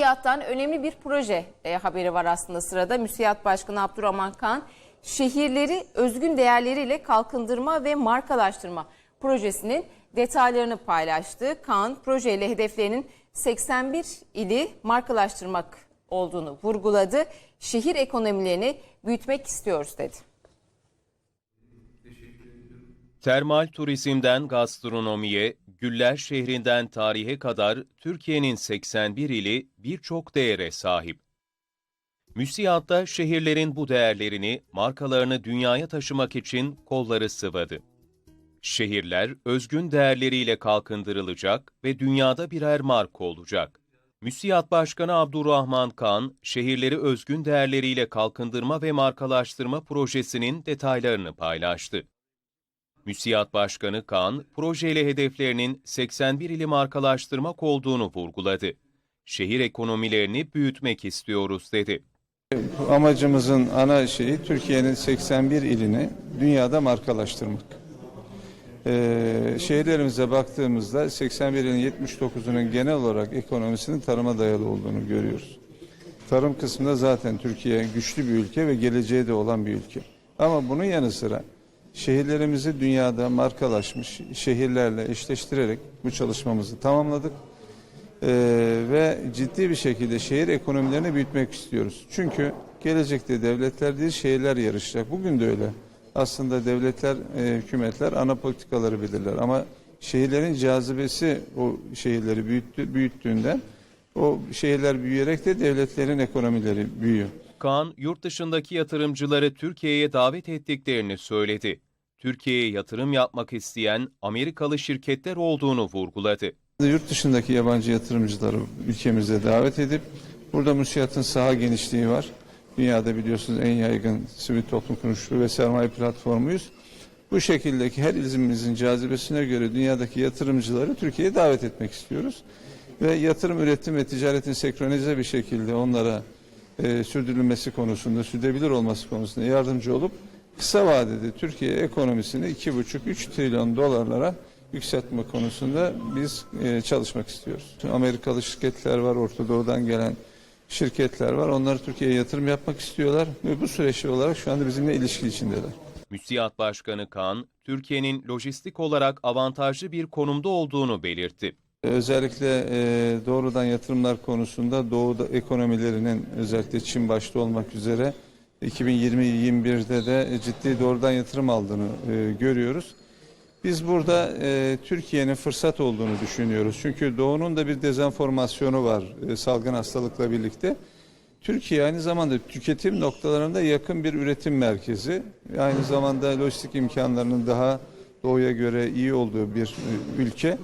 MÜSİAD'dan önemli bir proje e, haberi var aslında sırada. MÜSİAD Başkanı Abdurrahman Kan, şehirleri özgün değerleriyle kalkındırma ve markalaştırma projesinin detaylarını paylaştı. Kan, projeyle hedeflerinin 81 ili markalaştırmak olduğunu vurguladı. Şehir ekonomilerini büyütmek istiyoruz dedi. Termal turizmden gastronomiye, Güller şehrinden tarihe kadar Türkiye'nin 81 ili birçok değere sahip. MÜSİAD'da şehirlerin bu değerlerini, markalarını dünyaya taşımak için kolları sıvadı. Şehirler özgün değerleriyle kalkındırılacak ve dünyada birer marka olacak. MÜSİAD Başkanı Abdurrahman Kan, şehirleri özgün değerleriyle kalkındırma ve markalaştırma projesinin detaylarını paylaştı. MÜSİAD Başkanı Kan, projeyle hedeflerinin 81 ili markalaştırmak olduğunu vurguladı. Şehir ekonomilerini büyütmek istiyoruz dedi. Amacımızın ana şeyi Türkiye'nin 81 ilini dünyada markalaştırmak. Ee, şehirlerimize baktığımızda 81 ilin 79'unun genel olarak ekonomisinin tarıma dayalı olduğunu görüyoruz. Tarım kısmında zaten Türkiye güçlü bir ülke ve geleceği de olan bir ülke. Ama bunun yanı sıra şehirlerimizi dünyada markalaşmış şehirlerle eşleştirerek bu çalışmamızı tamamladık. Ee, ve ciddi bir şekilde şehir ekonomilerini büyütmek istiyoruz. Çünkü gelecekte devletler değil şehirler yarışacak. Bugün de öyle. Aslında devletler, e, hükümetler ana politikaları belirler ama şehirlerin cazibesi o şehirleri büyüttü, büyüttüğünden o şehirler büyüyerek de devletlerin ekonomileri büyüyor. Kaan, yurt dışındaki yatırımcıları Türkiye'ye davet ettiklerini söyledi. Türkiye'ye yatırım yapmak isteyen Amerikalı şirketler olduğunu vurguladı. Yurt dışındaki yabancı yatırımcıları ülkemize davet edip burada müsiyatın saha genişliği var. Dünyada biliyorsunuz en yaygın sivil toplum kuruluşu ve sermaye platformuyuz. Bu şekildeki her ilimizin cazibesine göre dünyadaki yatırımcıları Türkiye'ye davet etmek istiyoruz. Ve yatırım, üretim ve ticaretin senkronize bir şekilde onlara e, sürdürülmesi konusunda, sürdürülebilir olması konusunda yardımcı olup kısa vadede Türkiye ekonomisini 2,5-3 trilyon dolarlara yükseltme konusunda biz e, çalışmak istiyoruz. Amerikalı şirketler var, Orta Doğu'dan gelen şirketler var. Onlar Türkiye'ye yatırım yapmak istiyorlar ve bu süreçli olarak şu anda bizimle ilişki içindeler. MÜSİAD Başkanı Kaan, Türkiye'nin lojistik olarak avantajlı bir konumda olduğunu belirtti. Özellikle e, doğrudan yatırımlar konusunda Doğu ekonomilerinin özellikle Çin başta olmak üzere 2020-21'de de ciddi doğrudan yatırım aldığını e, görüyoruz. Biz burada e, Türkiye'nin fırsat olduğunu düşünüyoruz. Çünkü Doğu'nun da bir dezenformasyonu var e, salgın hastalıkla birlikte. Türkiye aynı zamanda tüketim noktalarında yakın bir üretim merkezi. Aynı zamanda lojistik imkanlarının daha doğuya göre iyi olduğu bir e, ülke.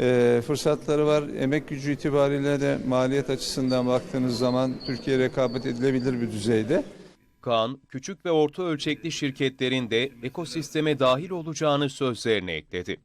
E, fırsatları var. Emek gücü itibariyle de maliyet açısından baktığınız zaman Türkiye rekabet edilebilir bir düzeyde. Kaan, küçük ve orta ölçekli şirketlerin de ekosisteme dahil olacağını sözlerine ekledi.